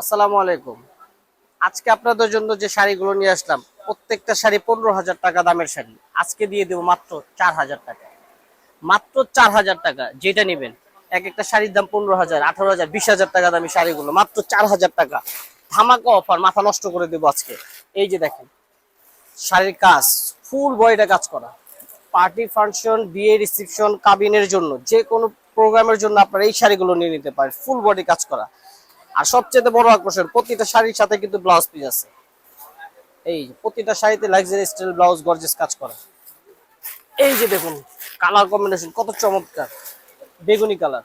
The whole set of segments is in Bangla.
আসসালামু আলাইকুম। আজকে আপনাদের জন্য যে শাড়িগুলো নিয়ে আসলাম, প্রত্যেকটা শাড়ি পনেরো হাজার টাকা দামের শাড়ি। আজকে দিয়ে দেবো মাত্র চার হাজার টাকা। মাত্র চার হাজার টাকা, যেটা নেবেন, এক একটা শাড়ির দাম পনেরো হাজার, আঠারো হাজার, বিশ হাজার টাকা দামি শাড়িগুলো, মাত্র চার হাজার টাকা। ধামাকা অফার মাথা নষ্ট করে দেবো আজকে। এই যে দেখেন, শাড়ির কাজ ফুল বডিটা কাজ করা। পার্টি ফাংশন বিয়ে রিসেপশন কাবিনের জন্য, যে কোনো প্রোগ্রামের জন্য আপনারা এই শাড়িগুলো নিয়ে নিতে পারেন ফুল বডি কাজ করা। আর সবচেয়ে বড় আকর্ষণ, প্রতিটা শাড়ির সাথে কিন্তু ব্লাউজ পিস আছে। এই প্রতিটা শাড়িতে লাক্সারি স্টাইল ব্লাউজ গর্জেস কাজ করা। এই যে দেখুন কালার কম্বিনেশন কত চমৎকার। বেগুনি কালার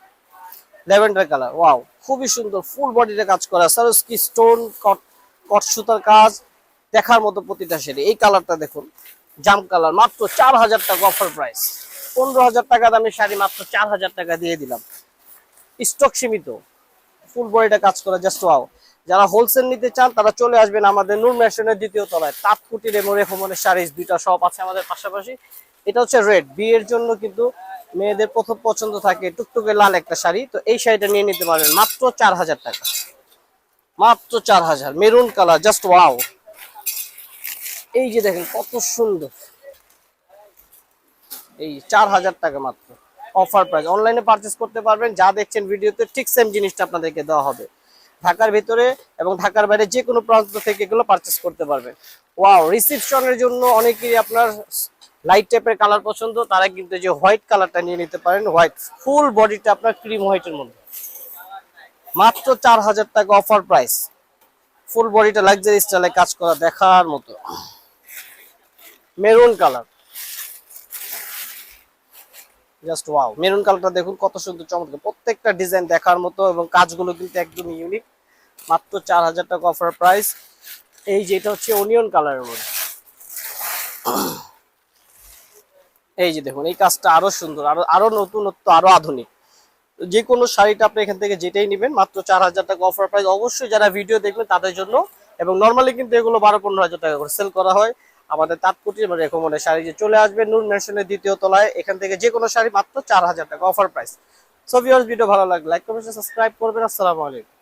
ল্যাভেন্ডার কালার ওয়াও খুবই সুন্দর ফুল বডিতে কাজ করা সারস্কি স্টোন কট সুতার কাজ, দেখার মতো প্রতিটা শাড়ি। এই কালারটা দেখুন, জাম কালার মাত্র চার হাজার টাকা অফার প্রাইস পনেরো হাজার টাকা দামের শাড়ি মাত্র চার হাজার টাকা দিয়ে দিলাম। স্টক সীমিত। ফুল বডিটা কাজ করা জাস্ট ওয়াও যারা হোলসেল নিতে চান, তারা চলে আসবেন আমাদের নূর মেশনের দ্বিতীয় তলায়। তাঁতকুটি রেমোরে হোমনের শাড়িজ দুইটা সব আছে আমাদের পাশাপাশি। এটা হচ্ছে রেড বিয়ের জন্য কিন্তু মেয়েদের প্রথম পছন্দ থাকে টুকটুকে লাল একটা শাড়ি। তো এই শাড়িটা নিয়ে নিতে পারবেন মাত্র চার হাজার টাকা। মাত্র চার হাজার। মেরুন কালার জাস্ট ওয়াও এই যে দেখেন কত সুন্দর। এই চার হাজার টাকা মাত্র। Offer price. অনলাইনে পারচেস করতে পারবেন, যা দেখছেন ভিডিওতে ঠিক সেম জিনিসটা আপনাদেরকে দেওয়া হবে। ঢাকার ভিতরে এবং ঢাকার বাইরে যে কোনো প্রান্ত থেকে এগুলো পারচেস করতে পারবেন। ওয়াও রিসিপশনের জন্য অনেকেই আপনার লাইট টাইপের কালার পছন্দ, তারা কিন্তু যে হোয়াইট কালারটা নিয়ে নিতে পারেন। হোয়াইট ফুল বডিটা আপনার ক্রিম হোয়াইটের মধ্যে। মাত্র চার হাজার টাকা অফার প্রাইস ফুল বডিটা লাক্সারি স্টাইলে কাজ করা দেখার মতো। Maroon colour just wow maroon কালারটা দেখুন, কত সুন্দর, চমৎকার। প্রত্যেকটা ডিজাইন দেখার মতো এবং কাজগুলো কিন্তু একদম ইউনিক মাত্র চার হাজার টাকা অফার প্রাইস এই যেটা হচ্ছে অনিয়ন কালারের মধ্যে। এই যে দেখুন, এই কাজটা আরও সুন্দর, আরও আরও নতুনত্ব, আরও আধুনিক। যে কোনো শাড়িটা আপনি এখান থেকে যেটাই নেবেন, মাত্র চার হাজার টাকা অফার প্রাইস অবশ্যই যারা ভিডিও দেখবেন তাদের জন্য, এবং নর্মালি কিন্তু এগুলো বারো পনেরো হাজার টাকা করে সেল করা হয়। আমাদের তাৎকুটি এবং রেকমন্ডে শাড়ি যে চলে আসবে নূর ন্যাশনের দ্বিতীয় তলায়, এখান থেকে যে কোনো শাড়ি মাত্র চার হাজার টাকা offer price so viewers video ভালো লাগলে লাইক কমেন্ট সাবস্ক্রাইব করবেন। আসসালামু আলাইকুম।